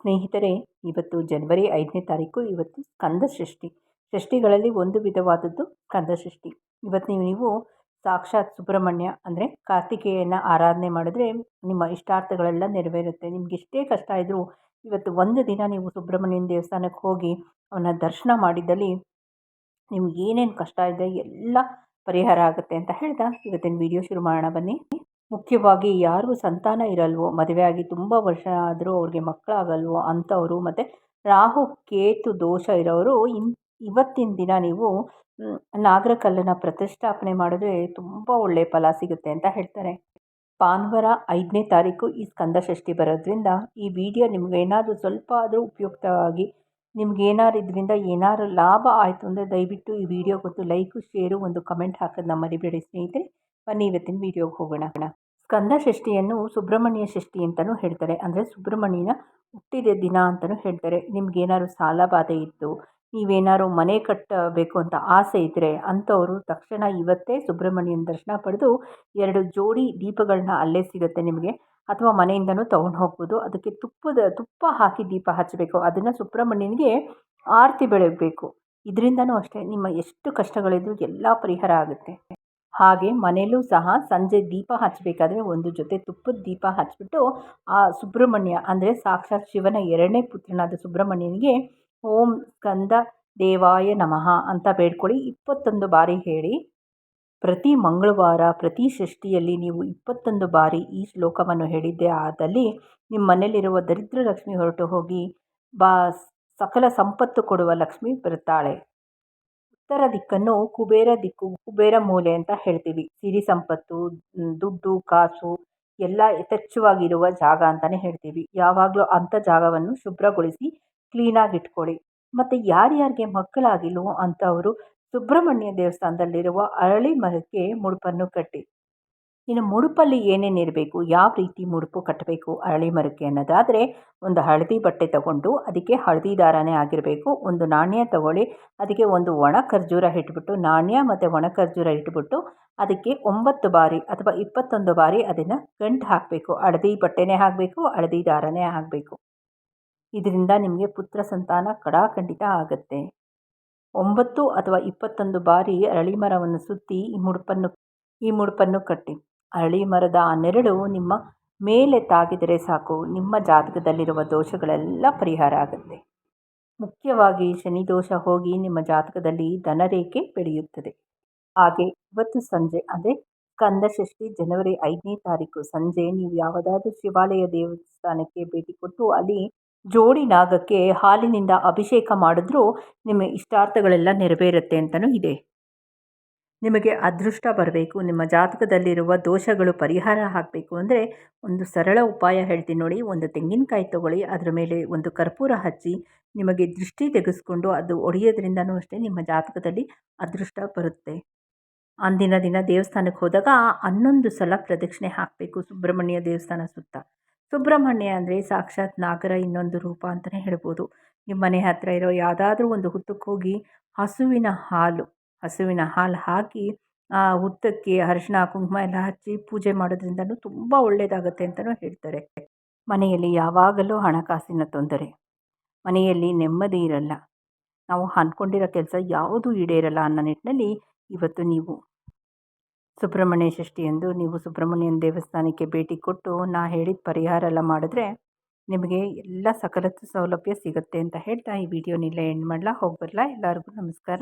ಸ್ನೇಹಿತರೆ, ಇವತ್ತು ಜನವರಿ ಐದನೇ ತಾರೀಕು, ಇವತ್ತು ಸ್ಕಂದ ಸೃಷ್ಟಿ ಸೃಷ್ಟಿಗಳಲ್ಲಿ ಒಂದು ವಿಧವಾದದ್ದು ಸ್ಕಂದ ಸೃಷ್ಟಿ ಇವತ್ತು ನೀವು ನೀವು ಸಾಕ್ಷಾತ್ ಸುಬ್ರಹ್ಮಣ್ಯ, ಅಂದರೆ ಕಾರ್ತಿಕೇಯನ ಆರಾಧನೆ ಮಾಡಿದ್ರೆ ನಿಮ್ಮ ಇಷ್ಟಾರ್ಥಗಳೆಲ್ಲ ನೆರವೇರುತ್ತೆ. ನಿಮ್ಗೆ ಎಷ್ಟೇ ಕಷ್ಟ ಇದ್ದರೂ ಇವತ್ತು ಒಂದು ದಿನ ನೀವು ಸುಬ್ರಹ್ಮಣ್ಯನ ದೇವಸ್ಥಾನಕ್ಕೆ ಹೋಗಿ ಅವನ ದರ್ಶನ ಮಾಡಿದ್ದಲ್ಲಿ ನಿಮ್ಗೆ ಏನೇನು ಕಷ್ಟ ಇದೆ ಎಲ್ಲ ಪರಿಹಾರ ಆಗುತ್ತೆ ಅಂತ ಹೇಳ್ತಾ ಇವತ್ತಿನ ವಿಡಿಯೋ ಶುರು ಮಾಡೋಣ ಬನ್ನಿ. ಮುಖ್ಯವಾಗಿ ಯಾರಿಗೂ ಸಂತಾನ ಇರಲ್ವೋ ಆಗಿ ತುಂಬ ವರ್ಷ ಆದರೂ ಅವ್ರಿಗೆ ಮಕ್ಕಳಾಗಲ್ವೋ ಅಂಥವರು ಮತ್ತು ರಾಹು, ಕೇತು ದೋಷ ಇರೋರು ಇನ್, ಇವತ್ತಿನ ದಿನ ನೀವು ನಾಗರ ಕಲ್ಲನ್ನು ಪ್ರತಿಷ್ಠಾಪನೆ ಮಾಡಿದ್ರೆ ತುಂಬ ಒಳ್ಳೆಯ ಫಲ ಸಿಗುತ್ತೆ ಅಂತ ಹೇಳ್ತಾರೆ. ಭಾನುವಾರ ಐದನೇ ತಾರೀಕು ಈ ಸ್ಕಂದ ಷಷ್ಠಿ ಬರೋದ್ರಿಂದ ಈ ವಿಡಿಯೋ ನಿಮಗೇನಾದರೂ ಸ್ವಲ್ಪ ಆದರೂ ಉಪಯುಕ್ತವಾಗಿ ನಿಮ್ಗೇನಾದ್ರು ಇದರಿಂದ ಏನಾದ್ರು ಲಾಭ ಆಯಿತು ಅಂದರೆ ದಯವಿಟ್ಟು ಈ ವಿಡಿಯೋ ಗೊತ್ತು ಲೈಕು, ಶೇರು, ಒಂದು ಕಮೆಂಟ್ ಹಾಕೋದು ಮರಿಬೇಡಿ ಸ್ನೇಹಿತರೆ. ಬನ್ನಿ ಇವತ್ತಿನ ವೀಡಿಯೋಗೆ ಹೋಗೋಣ. ಸ್ಕಂದ ಷಷ್ಠಿಯನ್ನು ಸುಬ್ರಹ್ಮಣ್ಯ ಷಷ್ಠಿ ಅಂತಲೂ ಹೇಳ್ತಾರೆ. ಅಂದರೆ ಸುಬ್ರಹ್ಮಣ್ಯನ ಹುಟ್ಟಿದ ದಿನ ಅಂತಲೂ ಹೇಳ್ತಾರೆ. ನಿಮಗೇನಾದ್ರು ಸಾಲ ಬಾಧೆ ಇತ್ತು, ನೀವೇನಾದ್ರು ಮನೆ ಕಟ್ಟಬೇಕು ಅಂತ ಆಸೆ ಇದ್ದರೆ ಅಂಥವರು ತಕ್ಷಣ ಇವತ್ತೇ ಸುಬ್ರಹ್ಮಣ್ಯನ ದರ್ಶನ ಪಡೆದು ಎರಡು ಜೋಡಿ ದೀಪಗಳನ್ನ ಅಲ್ಲೇ ಸಿಗುತ್ತೆ ನಿಮಗೆ. ಅಥವಾ ಮನೆಯಿಂದನೂ ತೊಗೊಂಡು ಹೋಗ್ಬೋದು. ಅದಕ್ಕೆ ತುಪ್ಪದ, ತುಪ್ಪ ಹಾಕಿ ದೀಪ ಹಚ್ಚಬೇಕು ಅದನ್ನು ಸುಬ್ರಹ್ಮಣ್ಯನಿಗೆ ಆರತಿ ಬೆಳಗಬೇಕು. ಇದರಿಂದನೂ ಅಷ್ಟೇ. ನಿಮ್ಮ ಎಷ್ಟು ಕಷ್ಟಗಳಿದ್ರು ಎಲ್ಲ ಪರಿಹಾರ ಆಗುತ್ತೆ. ಹಾಗೆ ಮನೆಯಲ್ಲೂ ಸಹ ಸಂಜೆ ದೀಪ ಹಚ್ಚಬೇಕಾದ್ರೆ ಒಂದು ಜೊತೆ ತುಪ್ಪದ ದೀಪ ಹಚ್ಚಿಬಿಟ್ಟು ಆ ಸುಬ್ರಹ್ಮಣ್ಯ ಅಂದರೆ ಸಾಕ್ಷಾತ್ ಶಿವನ ಎರಡನೇ ಪುತ್ರನಾದ ಸುಬ್ರಹ್ಮಣ್ಯನಿಗೆ, ಓಂ ಸ್ಕಂದ ದೇವಾಯ ನಮಃ ಅಂತ ಬೇಡ್ಕೊಳ್ಳಿ. ಇಪ್ಪತ್ತೊಂದು ಬಾರಿ ಹೇಳಿ. ಪ್ರತಿ ಮಂಗಳವಾರ, ಪ್ರತಿ ಷಷ್ಠಿಯಲ್ಲಿ ನೀವು ಇಪ್ಪತ್ತೊಂದು ಬಾರಿ ಈ ಶ್ಲೋಕವನ್ನು ಹೇಳಿದ್ದೆ ಆದಲ್ಲಿ ನಿಮ್ಮ ಮನೆಯಲ್ಲಿರುವ ದರಿದ್ರ ಲಕ್ಷ್ಮಿ ಹೊರಟು ಹೋಗಿ ಬಾ, ಸಕಲ ಸಂಪತ್ತು ಕೊಡುವ ಲಕ್ಷ್ಮಿ ಬರುತ್ತಾಳೆ. ಉತ್ತರ ದಿಕ್ಕನ್ನು ಕುಬೇರ ದಿಕ್ಕು, ಕುಬೇರ ಮೂಲೆ ಅಂತ ಹೇಳ್ತೀವಿ. ಸಿರಿ ಸಂಪತ್ತು ದುಡ್ಡು, ಕಾಸು ಎಲ್ಲ ಯಥೇಚ್ಛವಾಗಿರುವ ಜಾಗ ಅಂತಲೇ ಹೇಳ್ತೀವಿ. ಯಾವಾಗಲೂ ಅಂಥ ಜಾಗವನ್ನು ಶುಭ್ರಗೊಳಿಸಿ ಕ್ಲೀನಾಗಿ ಇಟ್ಕೊಳ್ಳಿ. ಮತ್ತು ಯಾರ್ಯಾರಿಗೆ ಮಕ್ಕಳಾಗಿಲ್ವೋ ಅಂಥವರು ಸುಬ್ರಹ್ಮಣ್ಯ ದೇವಸ್ಥಾನದಲ್ಲಿರುವ ಅರಳಿ ಮರಕ್ಕೆ ಮುಡುಪನ್ನು ಕಟ್ಟಿ. ಇನ್ನು ಮುಡುಪಲ್ಲಿ ಏನೇನು ಇರಬೇಕು, ಯಾವ ರೀತಿ ಮುಡುಪು ಕಟ್ಟಬೇಕು ಅರಳಿ ಮರಕ್ಕೆ ಅನ್ನೋದಾದರೆ ಒಂದು ಹಳದಿ ಬಟ್ಟೆ ತಗೊಂಡು ಅದಕ್ಕೆ ಹಳದಿ ದಾರನೇ ಆಗಿರಬೇಕು. ಒಂದು ನಾಣ್ಯ ತಗೊಳ್ಳಿ, ಅದಕ್ಕೆ ಒಂದು ಒಣ ಖರ್ಜೂರ ಇಟ್ಬಿಟ್ಟು, ನಾಣ್ಯ ಮತ್ತು ಒಣ ಖರ್ಜೂರ ಇಟ್ಬಿಟ್ಟು ಅದಕ್ಕೆ ಒಂಬತ್ತು ಬಾರಿ ಅಥವಾ ಇಪ್ಪತ್ತೊಂದು ಬಾರಿ ಅದನ್ನು ಗಂಟು ಹಾಕಬೇಕು. ಹಳದಿ ಬಟ್ಟೆನೇ ಹಾಕಬೇಕು, ಹಳದಿ ದಾರನೇ ಆಗಬೇಕು ಇದರಿಂದ ನಿಮಗೆ ಪುತ್ರ ಸಂತಾನ ಕಡಾಖಂಡಿತ ಆಗುತ್ತೆ. ಒಂಬತ್ತು ಅಥವಾ ಇಪ್ಪತ್ತೊಂದು ಬಾರಿ ಅರಳಿ ಮರವನ್ನು ಸುತ್ತಿ ಈ ಮುಡುಪನ್ನು ಈ ಮುಡುಪನ್ನು ಕಟ್ಟಿ. ಅರಳಿ ಮರದ ಆ ನೆರಳು ನಿಮ್ಮ ಮೇಲೆ ತಾಗಿದರೆ ಸಾಕು. ನಿಮ್ಮ ಜಾತಕದಲ್ಲಿರುವ ದೋಷಗಳೆಲ್ಲ ಪರಿಹಾರ ಆಗುತ್ತೆ. ಮುಖ್ಯವಾಗಿ ಶನಿ ದೋಷ ಹೋಗಿ ನಿಮ್ಮ ಜಾತಕದಲ್ಲಿ ಧನರೇಖೆ ಬೆಳೆಯುತ್ತದೆ. ಹಾಗೆ ಇವತ್ತು ಸಂಜೆ ಅಂದರೆ ಷಷ್ಠಿ ಜನವರಿ ಐದನೇ ತಾರೀಕು ಸಂಜೆ, ನೀವು ಯಾವುದಾದ್ರೂ ಶಿವಾಲಯ ದೇವಸ್ಥಾನಕ್ಕೆ ಭೇಟಿ ಕೊಟ್ಟು ಅಲ್ಲಿ ಜೋಡಿ ನಾಗಕ್ಕೆ ಹಾಲಿನಿಂದ ಅಭಿಷೇಕ ಮಾಡಿದ್ರೂ ನಿಮ್ಮ ಇಷ್ಟಾರ್ಥಗಳೆಲ್ಲ ನೆರವೇರುತ್ತೆ ಅಂತಲೂ ಇದೆ. ನಿಮಗೆ ಅದೃಷ್ಟ ಬರಬೇಕು, ನಿಮ್ಮ ಜಾತಕದಲ್ಲಿರುವ ದೋಷಗಳು ಪರಿಹಾರ ಹಾಕಬೇಕು ಅಂದರೆ ಒಂದು ಸರಳ ಉಪಾಯ ಹೇಳ್ತೀನಿ ನೋಡಿ. ಒಂದು ತೆಂಗಿನಕಾಯಿ ತೊಗೊಳ್ಳಿ, ಅದರ ಮೇಲೆ ಒಂದು ಕರ್ಪೂರ ಹಚ್ಚಿ, ನಿಮಗೆ ದೃಷ್ಟಿ ತೆಗೆಸ್ಕೊಂಡು ಅದು ಒಡೆಯೋದ್ರಿಂದನೂ ಅಷ್ಟೇ ನಿಮ್ಮ ಜಾತಕದಲ್ಲಿ ಅದೃಷ್ಟ ಬರುತ್ತೆ. ಅಂದಿನ ದಿನ ದೇವಸ್ಥಾನಕ್ಕೆ ಹೋದಾಗ ಹನ್ನೊಂದು ಸಲ ಪ್ರದಕ್ಷಿಣೆ ಹಾಕಬೇಕು ಸುಬ್ರಹ್ಮಣ್ಯ ದೇವಸ್ಥಾನ ಸುತ್ತ. ಸುಬ್ರಹ್ಮಣ್ಯ ಅಂದರೆ ಸಾಕ್ಷಾತ್ ನಾಗರ ಇನ್ನೊಂದು ರೂಪ ಅಂತಲೇ ಹೇಳ್ಬೋದು. ನಿಮ್ಮ ಮನೆ ಹತ್ತಿರ ಇರೋ ಯಾವುದಾದ್ರೂ ಒಂದು ಹುತ್ತಕ್ಕೆ ಹೋಗಿ ಹಸುವಿನ ಹಾಲು ಹಸುವಿನ ಹಾಲು ಹಾಕಿ, ಆ ಹುತ್ತಕ್ಕೆ ಅರಿಶಿಣ, ಕುಂಕುಮ ಎಲ್ಲ ಹಚ್ಚಿ ಪೂಜೆ ಮಾಡೋದ್ರಿಂದನೂ ತುಂಬ ಒಳ್ಳೆಯದಾಗತ್ತೆ ಅಂತಲೂ ಹೇಳ್ತಾರೆ. ಮನೆಯಲ್ಲಿ ಯಾವಾಗಲೂ ಹಣಕಾಸಿನ ತೊಂದರೆ. ಮನೆಯಲ್ಲಿ ನೆಮ್ಮದಿ ಇರಲ್ಲ. ನಾವು ಅಂದ್ಕೊಂಡಿರೋ ಕೆಲಸ ಯಾವುದೂ ಈಡೇರಲ್ಲ ಅನ್ನೋ ನಿಟ್ಟಿನಲ್ಲಿ ಇವತ್ತು ನೀವು. ಸುಬ್ರಹ್ಮಣ್ಯ ಷಷ್ಠಿಯಂದು ನೀವು ಸುಬ್ರಹ್ಮಣ್ಯನ ದೇವಸ್ಥಾನಕ್ಕೆ ಭೇಟಿ ಕೊಟ್ಟು ನಾ ಹೇಳಿದ ಪರಿಹಾರ ಎಲ್ಲ ಮಾಡಿದ್ರೆ ನಿಮಗೆ ಎಲ್ಲ ಸಕಲ ಸೌಲಭ್ಯ ಸಿಗುತ್ತೆ ಅಂತ ಹೇಳ್ತಾ ಈ ವಿಡಿಯೋನಿಲ್ಲ ಎಂಡ್ ಮಾಡಲ. ಹೋಗಿ ಬರಲಾ. ಎಲ್ಲರಿಗೂ ನಮಸ್ಕಾರ.